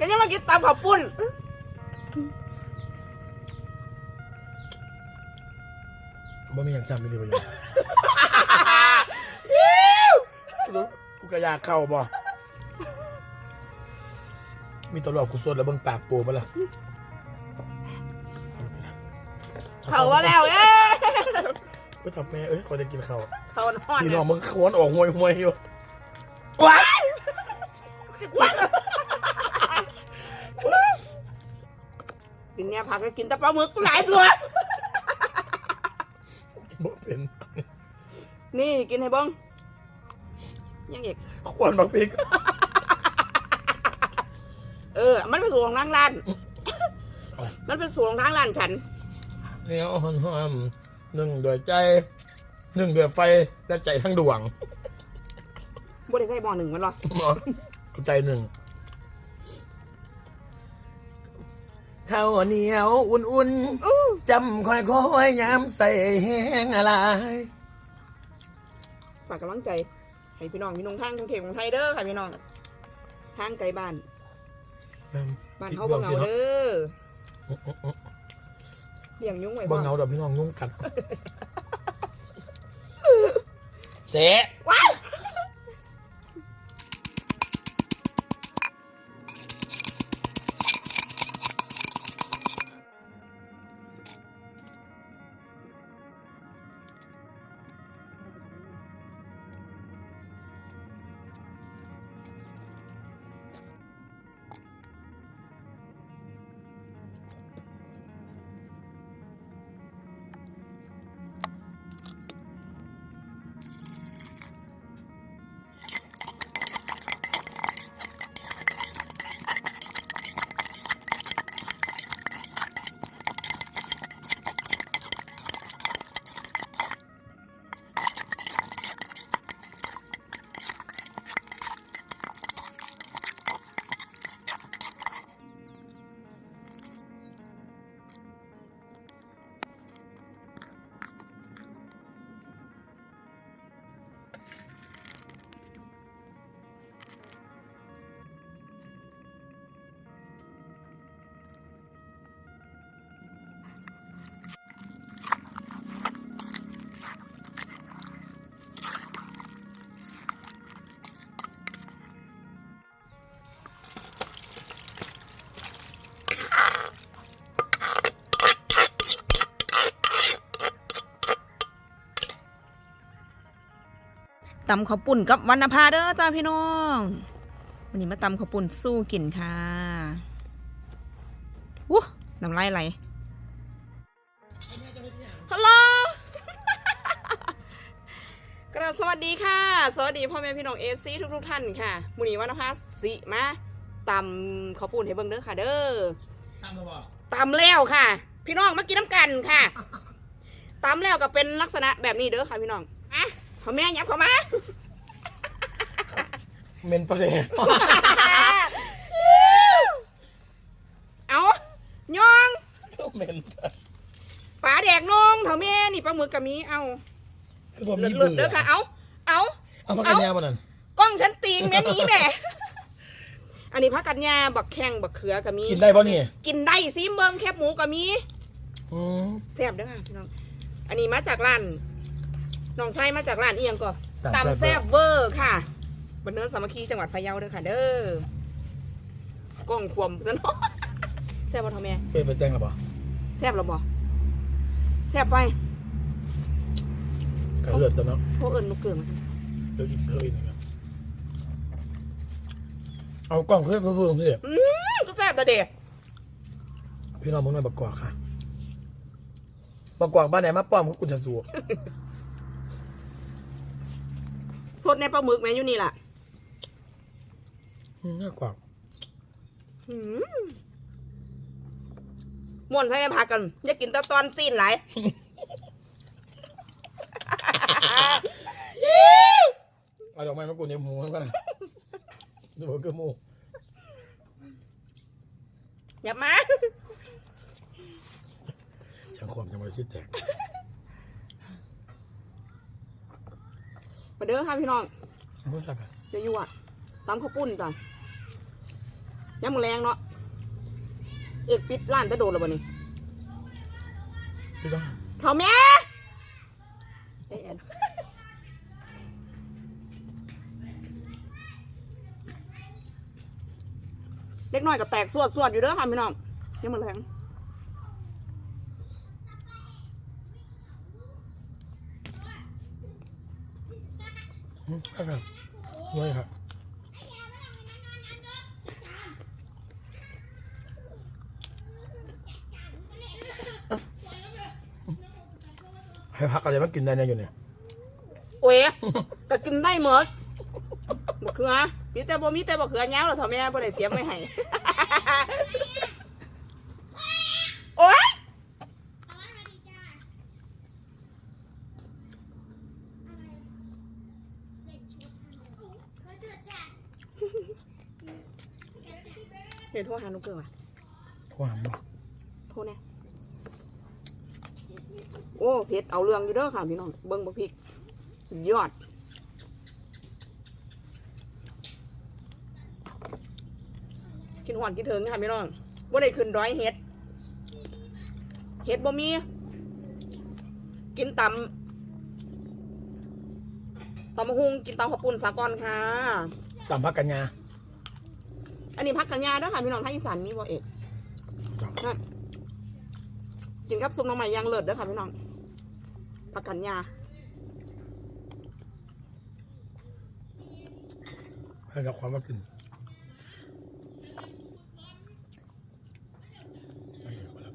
ก็ยังมากินตำข้าวปุ้นบ่มีอย่างจำไม่ดีประโยชน์กูกระยากเข้าบ่ มีตลอดกูสดแล้วเบิ่งปากปูมาละเขาว่าแล้วเอ้ยก็ทำแม่เอ้ยขอจะกินข้าวเขานอนพี่น้องมึงควนออกหวยหวยอยู่ กินเนี่ยผักก็กินแต่ปลาหมึกหลายตัว บ่เป็นนี่กินให้เบ้งยังอีกควนบักพริกเออ มันเป็นสูตรของทางร้าน มันเป็นสูตรของทางร้านฉันเนี่ยหอมหอมหนึ่งด้วยใจหนึ่งด้วยไฟและใจทั้งดวงบ่ได้ใส่หม้อหนึ่งมันหรอหมอใจหนึ่ง ข้าวเหนียวอุ่นๆจำค่อยๆยามใส่แห้งอะไรฝากกำลังใจให้พี่น้องพี่น้องทางกรุงเทพของไทยเด้อค่ะพี่น้องทางไกลบ้านบ้านเฮาบ่เหงาเด้อเลี้ยงยุงไว้บ่บ่เหงาดอกพี่น้องยุ่งกัดเสะว้าย ตำข้าวปุ่นกับวรรณภาเด้อจ้าพี่น้องวันนี้มาตำข้าวปุ่นสู้กินค่ะวู้น้ำลายไหลฮัลโหลกราบสวัสดีค่ะ สวัสดีพ่อแม่พี่น้องเอฟซีทุกทุกๆท่านค่ะวันนี้วรรณภาสิมาตำข้าวปุ่นให้เบิ่งเด้อค่ะ เด้อตามมาบ่ตำแล้วค่ะ พี่น้องมากินน้ำกันค่ะตำแล้วก็เป็นลักษณะแบบนี้เด้อค่ะพี่น้อง พ่อแม่ยับเข้ามาเมนประเดเอายองเมนปลาแดกนงเถาแม่นี่ปลาหมึกกับมีเอาคือผมเลืมีอดเบื่เด้อค่ะเอาเอาเอามากันยาบ่นั่นกล้องฉันตีงแม่หนีแม่อันนี้พักกัญญาบักแข้งบักเขือกับมีกินได้ป่ะนี่กินได้สิเมืองแคบหมูกับมีอืมแซ่บเด้อค่ะพี่น้องอันนี้มาจากร้าน น้องไส้มาจากร้านเอียงก่อนตามตำแซ่แซ่บบเวอร์ค่ะบันเนินสามัคคีจังหวัดพะเยาเด้อค่ะ เด้อกล้องควมซะเนาะแซ่บบ่ทอแม่เอ้ยไปแต่งหรอบ่แซ่บหรอบ่แซ่บไปกระเลือดตัวเนาะพวกเอิญลูกเกิดมาเดี๋ยวอีกเฮ้ยนะครับเอากล้องขึ้นเพิ่มสิอืมก็แซ่บแต่เด็กพี่น้องมึงนั่นบักกวากค่ะบักกวากบ้านไหนมาป้อมเขากุญชาสัว สดในปลาหมึกแม่อยู่นี่ล่ะอืมน่ากวากอืมม่วนใส่ในผักกัน อย่ากินแตะตอนซีนหลายเอาดอกไม้มากุญในหมูมันก็นะดูว่าคือหมูอย่ามาช่างความจังหวะสิแตก มาเด้อค่ะพี่น้องเอาก็สับอะเดี๋ยวอยู่อะตามข้าวปุ้นจ้ะยามมื้อแรงเนาะเอกปิดร้านแต่โดนแล้วบ่นี่พี่ต้องเท่าแม่เอ้ยแอนเล็กน้อยก็แตกสวดสวดอยู่เด้อค่ะพี่น้องยามมื้อแรง อืมครับด้วยครับให้พักอะไรมากินได้เนี่ยอยู่เนี่ยโอ้ยก็กินได้หมดบักเขือมีแต่บ่มีแต่บักเขือเหงาแล้วเท่าแม่บ่ได้เตรียมไว้ให้โอ้ย เดี๋ยวโทรหาหนูเกิดว่ะความบอกโทษแน่โอ้เผ็ดเอาเรื่องอยู่เด้อค่ะพี่น้อง เบิ้งบักพริกสุดยอด กินหวานกินเถิงค่ะพี่น้องบ่ได้ขึ้นร้อยเฮ็ด เฮ็ดบ่มี กินตำตำมะฮุงกินตำข้าวปุ้นสากอนค่ะตามพักกัญญา อันนี้พักกัญญาเด้อค่ะพี่น้องทางอีสานมีบ่เอกครับกินกับซุปหน้ำใหม่ยางเลิศเด้อค่ะพี่น้องผักกัญญาให้กับความมากินไม่เดี๋ยวมาแล้ว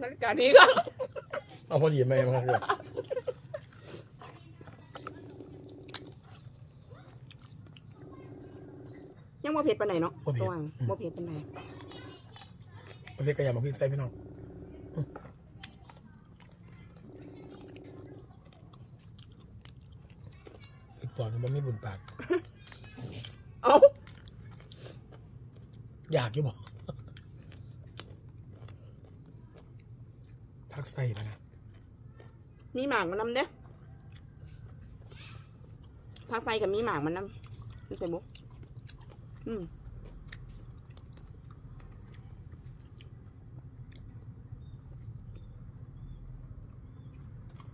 นาฬิกานี้ก็เอาพอดีไหมมาเลย ยังบ่ เผ็ดปานไหนเนาะระวังบ่เผ็ดปานไหนมาเรียกกระยามาพี่ใส่พี่น้องอืมอีกปอดมันไม่บุญปาก เอ้าอยากอยู่บอกพักใส่ไปนะมีหมากมันนำเด้อผักใส่กับมีหมากมันนำนี่ใส่บุ อืม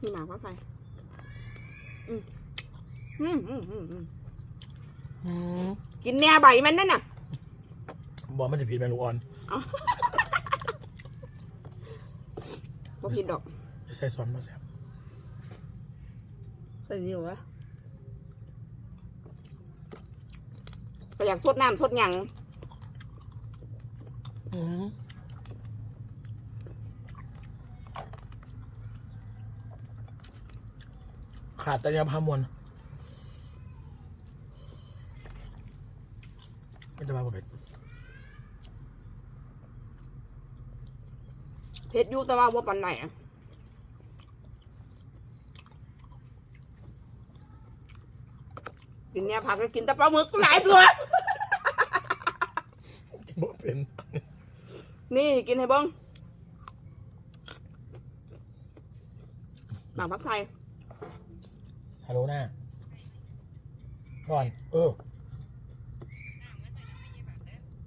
มีหมากผักใส่อืมอืมอืมอืมอืมกินแหน่ใบมันนั่นน่ะ บอกมันจะผิดแมลูกอ่อนบ่ผิดดอก จะใส่ซอสมาแซ่บใส่นี่หรอวะ ก็อยากสดน้ำสดหยังขาดแต่ยาพามวลไม่จะมาบ่เผ็ดเพชรอยู่แต่ว่าว่าปันไหนอะ กินเนี่ยผักก็กินแต่ปลาหมึกหลายตัว บ่เป็นนี่กินให้เบิ้งหนังผักใส่ฮัลโหลหน้าก่อนเออ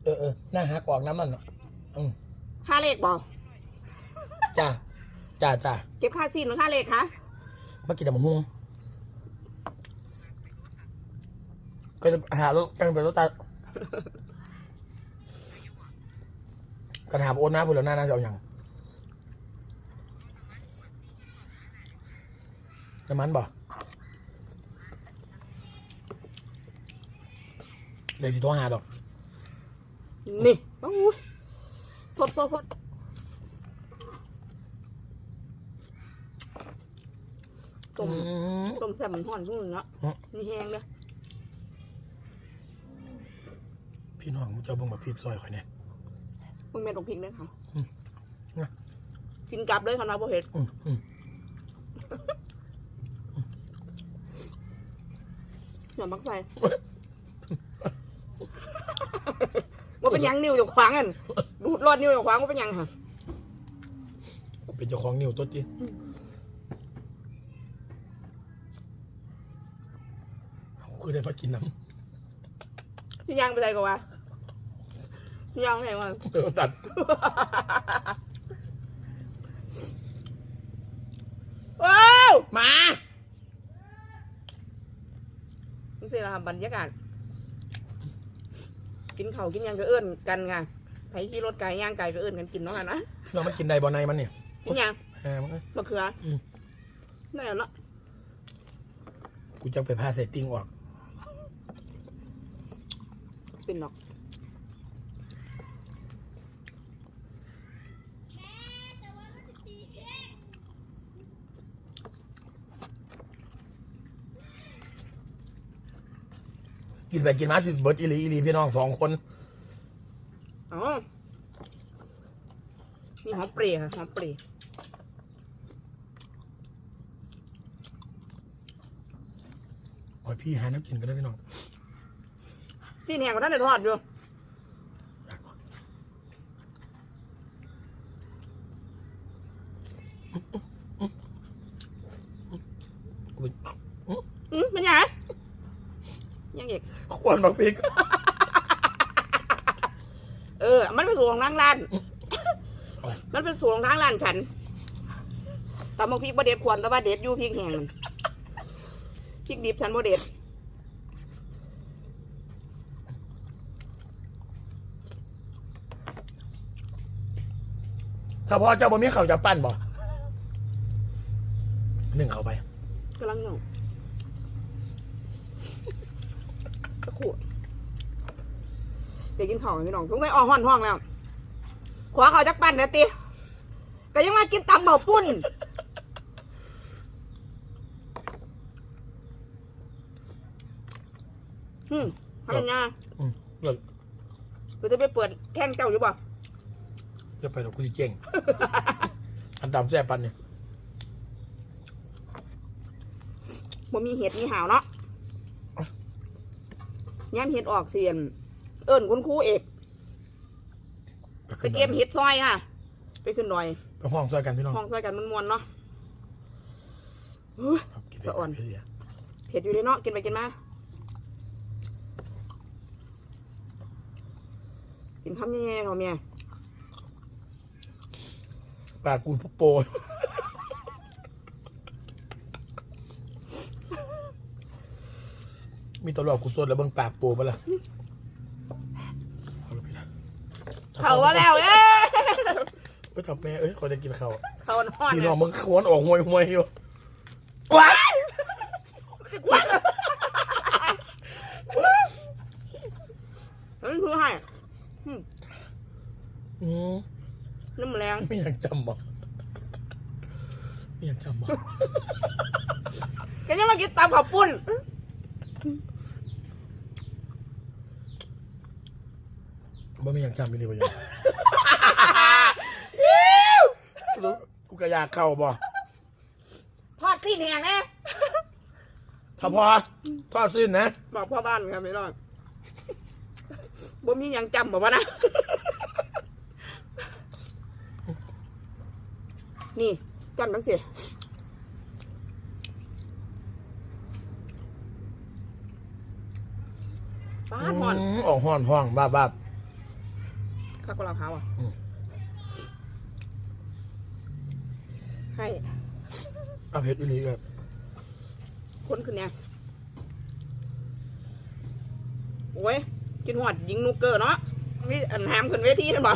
เออเออหน้าหักออกน้ำมันเนาะอืมค่าเลขบอกจ้าจ้าจ้าเก็บค่าซีนหรือค่าเลขคะมากินแต่หมูหุ้ง ก็จะหารถกันไปรถตากระถามโอนหน้าพูดแล้วหน้าน่าจะเอาอย่างจะมันบ่เดี๋ยวสิโทรหาดอก นี่โอ้ยสดสดสดต้มอืมต้มแซ่บมันห่อนพุ่นเนาะอืมมีแห้งเด้อ พี่ น้องมึงจะเอาเบิ่งมาพริกซอยข่อยเนี่ยมึงเม็ดลงพริกเลยค่ะอืมนะกินกลับเลยค่ะนะโบเห็ดอืมอืมอย่ามักใส่ว่าเป็นหยังนิ้วอยู่ขวางกันดูดรอดนิ้วอยู่ขวางว่าเป็นหยังค่ะกูเป็นเจ้าของนิ้วตัวจีคือได้มากินน้พี่ยังไปไหนกันวะพี่ ยังไปไหนวะเออตัดว้าวมานี่สิละครับบรรยากาศ กินเขาวกินหยังก็เอื้อนกันไงไผขี่รถไก่ย่างไก่ก็เอื้อนกันกินเนาะกันนะเรามันกินได้บ่ในมันเนี่ยกินหยังแหมมันมะเขืออม นั่นแหละเนาะกูจะไปพาเซตติ้งออก เป็นหรอก กินไปกินมาสิเบิร์ดอีหลีอีหลีพี่น้องสองคนอ๋อมีหอมเปรี้ยค่ะหอมเปรี้ยโอ้ยพี่หาน้ำกินกันได้พี่น้อง สิ้นแห้งกว่าท่านเดือทอดอยู่ กูไป อืมเป็นหยังยัง อีกขวนบักพริก เออ มันเป็นสูตรของทางร้าน มันเป็นสูตรของทางร้านฉันตำบักพริกบ่เด็ดควรแต่ว่าเด็ดอยู่พริกแห้งมันพริกดิบฉันบ่เด็ดถ้าพ่อเจ้าบ่มีข้าวจะปั้นบ่หนึ่งเอาไป กำลังหนุ่มตะขูด เดี๋ยวกินข้าวให้พี่น้องสงสัยอ่อห้อนห้องแล้ว ขวาเขาจักปั่นนะตีก็ยังมากินตำเบาปุ้นอืมทำยังไงอืมเลิกเราจะไปเปิดแท่งเจ้าอยู่บ่จะไปหรอกกูจะเจ๊งอันดำแซ่บปันเนี่ยบ่มีเห็ดมีหาวเนาะย้มเห็ดออกเสียน เอิญคุณครูเอกไปเก็บเห็ดซอยค่ะ ไปขึ้นดอยไปห้องซอยกันพี่น้องห้องซอยกันมันมวนๆเนาะครับกิไปสะอ่อนพี่เดียเผ็ดอยู่เลยเนาะกินไปกินมากินคำยังไงเนาะเมียปากกูพุโปยมีตลอดกูสดแล้วเบิ่งปากโปปะล่ะเอาลูกพี่นะ เขาว่าแล้วเอ้ยไปทำแม่เอ้ยขอจะกินข้าวเขานอนพี่น้เนี่อยงมึงขวนออกห่วยห่วยอยู่ว้ายกว้ายแล้วมันคือให้อืมน้ำแรงไม่อยากจำบ่ไม่อยากจำบ่แกยังมากินตำข้าวปุ้น บ่ไม่อยากจำไม่เลยบ่อยากรู้กูก็อยากเข้าบ่ทอดคลีนแหงแน่ถ้าพอทอดสิ้นนะบอกพ่อบ้านครับไม่รอดบ่มีหยังจำบอกว่านะ นี่จำตั้งสิป้าดหอนมออกห้อนห้องบ้าบ้าบ ข้าวกะลาขาวอะอืมให้เอาเผ็ดอีหลีแบบคนขึ้นเนี่ยโอ้ยกินหอดยิงนูเกอร์เนาะนี่อันแฮมขึ้นเวทีนั่นบ่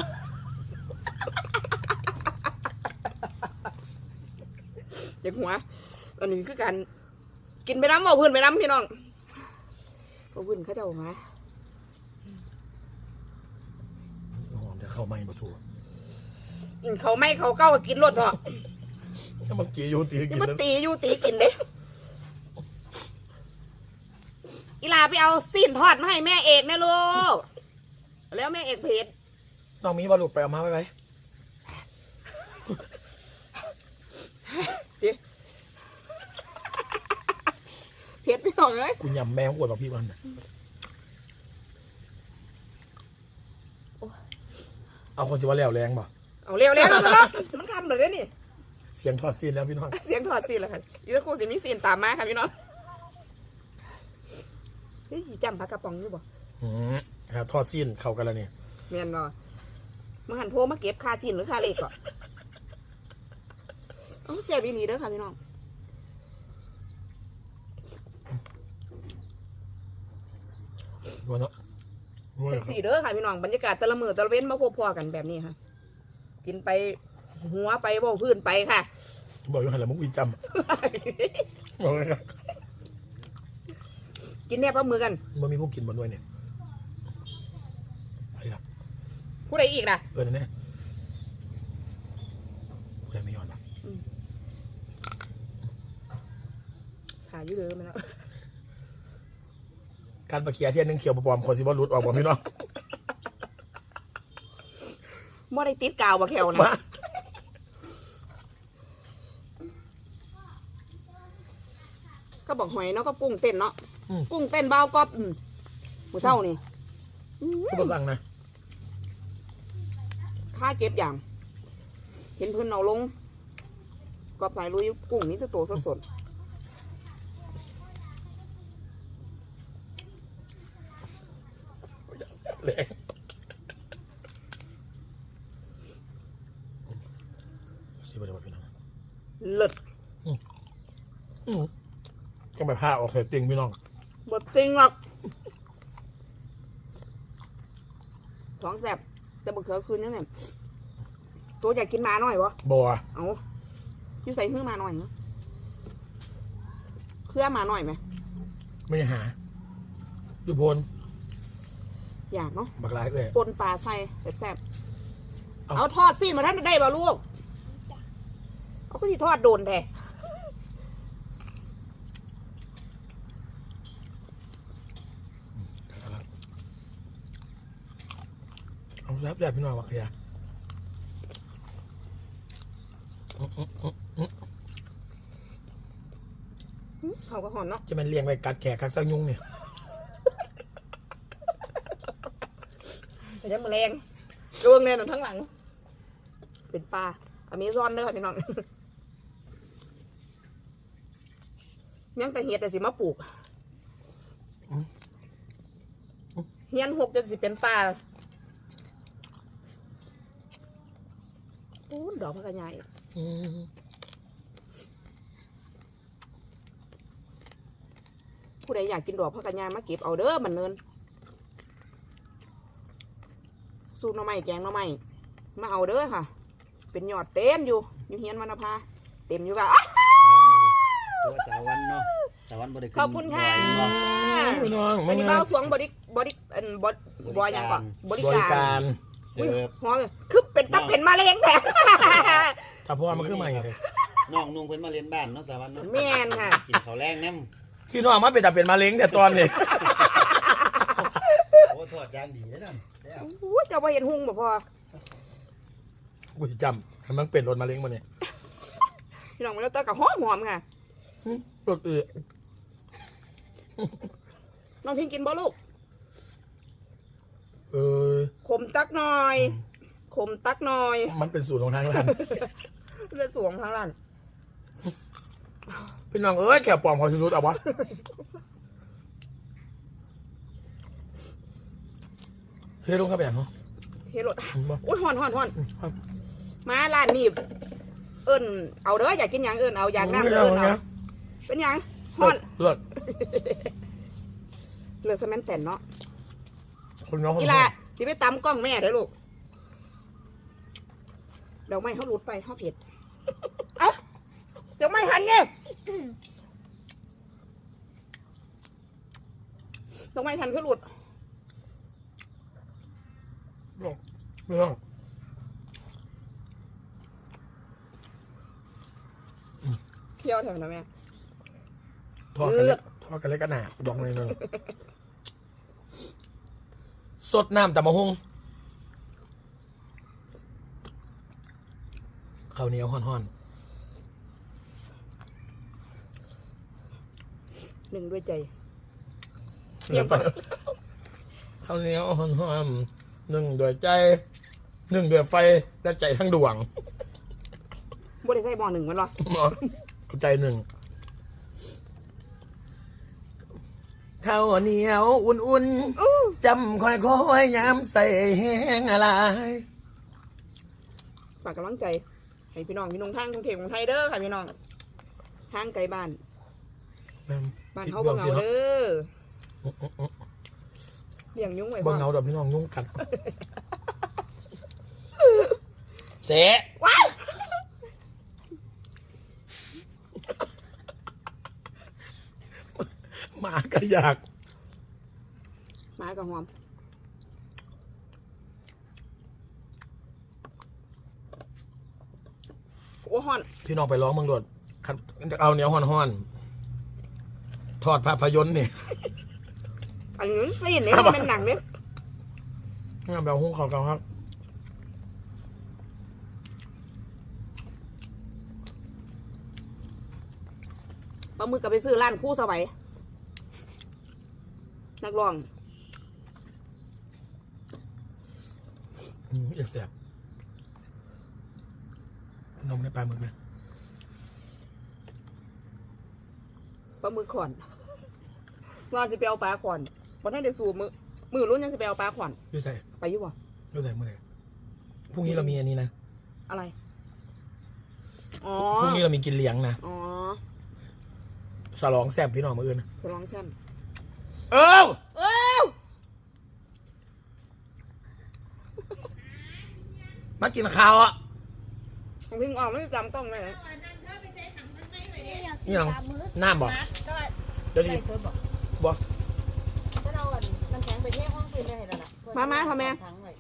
เด็กหัวอันนี้คือการกินไปน้ำบ่พื้นไปน้ำพี่น้องบ่พื้นเขาเจะหัวหอมจะ เข้าไม่มาชัวอืมเขาไม่เขาเก้าก็กินรถเถอะถ้ามันจีอยู่ตีกินี่นมันแล้วตีอยู่ตีกินเด้อีลาไปเอาซีนทอดมาให้แม่เอกแม่ลูกแล้วแม่เอกเพจน้องมีบอลลูกไปเอามาไปไปเพจพี่น้องเลยกูยำแมวอวดบอกพี่มันน่ะ เอาคนจะว่าแล้วแรงบ่เอาเร็วเร็วแล้วแล้วมันคำเลยเด้อนี่ เสียงทอดซีนแล้วพี่น้องเสียงถอดซีนเลยค่ะอีตะกูสิมีซีนตามมาค่ะพี่น้องเฮ้ยจำพักกระป๋องอยู่บ่อืมครับทอดซีนเข้ากันแล้วนี่แม่นบ่มึงหันโทรมาเก็บค่าสินหรือค่าเลขก่อนเอาเสียบีนีเด้อค่ะพี่น้องวันเนาะ วันเซ็กเนาะซี่เด้อค่ะพี่น้องบรรยากาศแต่ละมือแต่ละเว้นมาพบพอกันแบบนี้ค่ะ กินไปหัวไปเบ่พื้นไปค่ะ บอกอยู่หันหลังมุกอีจำบอกเลยครับกินแนบพร้อมมือกันมันมีพวกกินบนด้วยเนี่ยอะไรล่ะผู้ใดอีกล่ะเออนั่นแน่ผู้ใดไม่ยอมหรอกขาอยู่เด้อแม่เนาะ การประเคียเทียนหนึงเขียวปลอมๆคนสิบ่หลุดออกบ่พี่น้องบ่ได้ติดกาวบ่แขวนะมาก็บอกหอยเนาะก็กุ้งเต้นเนาะกุ้งเต้นเบาวกอบอืมหมูเศร้านี่อืมผู้สั่งนะค่าเก็บอย่าง เห็นเพิ่นเอาลงกอบสายลุยกุ้งนี่ตัวโตสดแรงสิบ่ได้ว่าพี่น้อง ๆ เลิศอืมต้องไปผ้าออกใส่เตียงพี่น้องบดจริงหรอกท้องแสบแต่บะเขือคืนนั่นแหละตัวอยากกินหมาหน่อยวะบัวเอาอยู่ใส่หื้อหมาหน่อยเนาะเพื่อหมาหน่อยไหมไม่หาอยู่พลอยากเนาะบักลายเอ้ยปนปลาใส่แซ่บๆเอาเอาทอดซีนมาท่านได้ป่ะลูกเอา ก็สิทอดโดนแท้เอาแซ่บแซ่บพี่น้องบักเขียเขาก็หอนเนาะจะมันเลี้ยงไว้กัดแขกคักซักยุงเนี่ยแต่ยังมาแรงดวงเนี่ยหนทั้งหลัง เป็นปลาอเมซอนเด้อค่ะพี่น้อง ยังแต่เห็ดแต่สิมาปลูกเฮียนหกจนสิเป็นปลาโอ้ดอกพักกระยายอืมผู้ใดอยากกินดอกพักกระยายมาเก็บเอาเด้อมันเนินสูตรหน่อไม้แกงหน่อไม้มาเอาเด้อค่ะ เป็นยอดเต็มอยู่อยู่เฮียนวรรณภาเต็มอยู่ค่ะอ๊ะ ตัวสาวันเนาะสาวันบริขอบคุณค่ะพี่น้องอัมานนี้งาเบ้านสวงบริบริอันบดบอยยังก่อนบริบริกาการรเสิร์ฟหัวคือเป็นตับเป็นมะเร็งแต่ถ้าพ่อมันขึ้นมาอย่างไรน้องนุ่งเพิ่นมาเรียนบ้านเนาะสาวันเนาะแม่นค่ะ กินข้าวแรงน้พี่น้องมาเป็นแต่เป็นมะเร็งแต่ตอนนี้ำโอ้ทอดย่างดีเลยนะแล้วอู้เจ้าว่าเห็นหุงบ่พอกูจะจำให้มันเป็นรถมะเร็งมาเนี่ยพี่น้องมาแล้วตากับหอมหอมค่ะ รถเอือน้องพิงกินบ่ลูก เออ ขมตักหน่อย ขมตักหน่อย มันเป็นสูตรของทางร้าน เลือดสวงทางร้านพี่น้องเอ้ยแกปลอมขอชิรุตเอาวะเฮ้ยลงเข้าไปอย่างเหรอเฮโรดอืมบ่ อุ้ยหอนหอนหอนครับมาร้านนี้เอิ้นเอาเด้ออยากกินหยังเอิ้นเอาอยากน้ำไม่เอิ้เอานเนี่เอาย เป็นหยังหอนเลือดเลือดสแมนแต่นเนาะคนน้องคนอีน้ละองสิไปตำกล้องแม่เด้อลูกเดี๋ยวไม่เขาหลุดไปเขาเผ็ดเอ้าเดี๋ยวไม่หันไงเดี๋ยวไม่ทันเขาหลุดไม่ต้องเคี่ยวแถวนะแม่ ทอดกันเลืเล็อกทอดกันเล็กกันหนาบอกเลยเลยสดน้ำแต่มะฮุงข้าวเหนียวห่อนหนึ่งด้วยใจๆเยี่ยมไปข้าวเหนียวห่อนๆหนึ่งด้วยใจหนึ่งด้วยไฟและใจทั้งดวงบ่ได้ใส่หม้อหนึ่งมันหรอใจหนึ่ง ข้าวเหนียวอุ่นอู้ๆจำค่อยๆย้ำใส่แห้งอะไรฝากกำลังใจ ให้พี่น้องพี่น้องทางกรุงเทพกรุงไทยเด้อค่ะพี่น้องทางไกลบ้าน บ้านเฮาบ่เหงาเด้อเลี้ยงยุ้งไว้พบ่ร้อมเหงาดอกพี่น้องยุ่งกัดเสะว้าย หมาก็อยาก หมากับหอมโอ้ฮ้อนพี่น้องไปร้องเมืองโดดคันเอาเหนียวห่อนๆทอดภาพยนตร์นี่อันนี้ไม่เห็นเลยครับมันเป็นหนังเนี่ยงานแบบหุ้งเขากันครับปลาหมึกกับไปซื้อร้านคู่สบาย นักร้องอืมอยากแสบนมในปลาหมึกไหมปลาหมึกขอนว่าสิไปเอาปลาขอนวันนี้เดี๋ยวสูบมือมือรุ่นยังสิไปเอาปลาขอนยูใส่ไปอยู่บ่ยูใส่เมื่อไหร่พรุ่งนี้เรามีอันนี้นะอะไรอ๋อพรุ่งนี้เรามีกินเลี้ยงนะอ๋อสลองแซบพี่น้องมาอื่นนะฉลองแชมป์ เอ้าเอ้ามากินข้าวอะของพิงออกไม่ได้จำกล้องเลยนะนี่ยังน้ำบ่เดี๋ยวดีบอกก็เอาอันน้ำแข็งไปเทห้องคืนได้ให้แล้วล่ะมามาทำไมถังไว้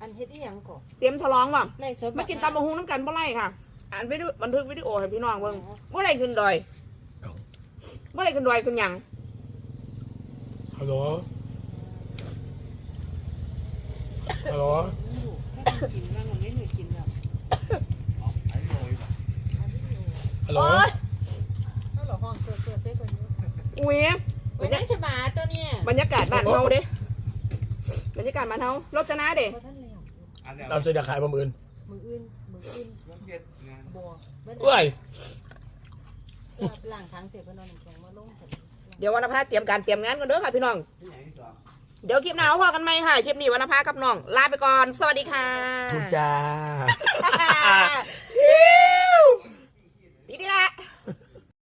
อันเฮ็ดอีหยังก่อนเตรียมฉลองว่ะไล่สดมากินตำบะฮุงน้ำกันบ่ไรค่ะอ่านวิดีโอบันทึกวิดีโอให้พี่น้องเบิ่งบ่ไรขึ้นดอยบ่ไรขึ้นดอยขึ้นหยัง ฮัลโหลฮัลโหลกินบ้างวันนี้หนูกินแบบฮัลโหลโอ๊ยถ้าเราห้องเสื้อเสื้อเสื้อคนนี้อุ้ยวันนั้นจะมาตัวเนี่ยบรรยากาศบ้านเฮาเด้บรรยากาศบ้านเฮารถจะนะเด้เพราะท่านแล้วเราจะอยากขายบะมือนมืออื่นมืออื่นบัวเมื่อเอ้ยล่างทางเสียเพื่อนเอาน้ำแข็งมาลงกัน เดี๋ยววันนภาเตรียมการเตรียมงานกันเด้อค่ะพี่น้อง เดี๋ยวคลิปหน้าเอาพอกันไหมค่ะ คลิปนี้วันนภากับน้องลาไปก่อน สวัสดีค่ะทุจ้าดีดีละ